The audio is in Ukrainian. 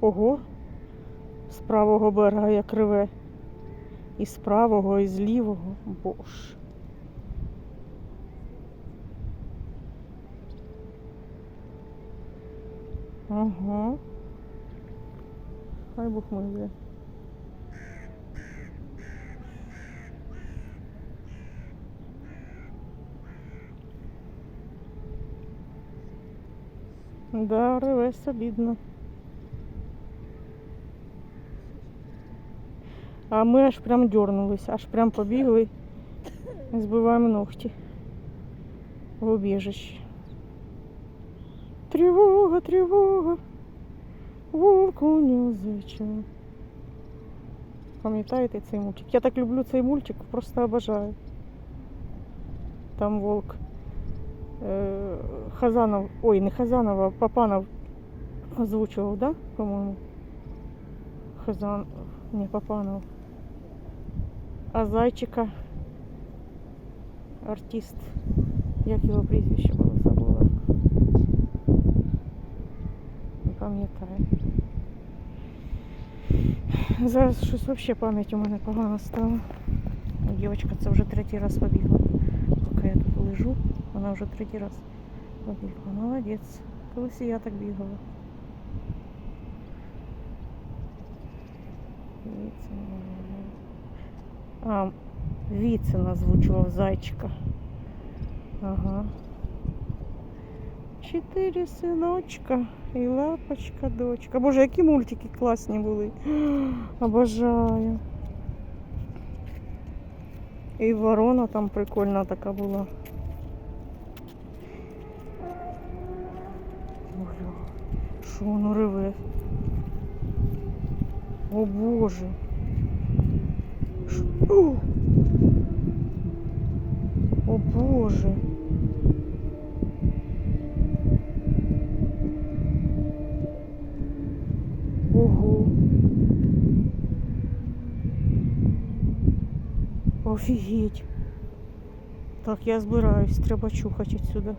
Ого, з правого берега як криве. І з правого, і з лівого. Боже. Ага. Хай Бог милує. Да, реве солідно. А ми аж прям дернулись, аж прям побігли. Збиваємо ногті в убіжище. Тривога, тривога. Вовку зича. Пам'ятаєте цей мультик? Я так люблю цей мультик, просто обожаю. Там волк Хазанов, ой, не Хазанов, а Папанов озвучував, да, по-моєму? Хазан, не Папанов. А зайчика артист. Як його прізвище було забула. Не пам'ятаю. Зараз щось взагалі пам'ять у мене погано стала. Дівчинка це вже третій раз побігла. Поки я тут лежу, вона вже третій раз побігла. Молодець. Колись і я так бігала. А, Віцин озвучував зайчика. Ага. Чотири синочка і лапочка, дочка. Боже, які мультики класні були. Обожаю. І ворона там прикольна така була. Що воно реве? О Боже. О! О Боже. Ого. Офігеть. Так, я збираюсь, треба чухати сюди.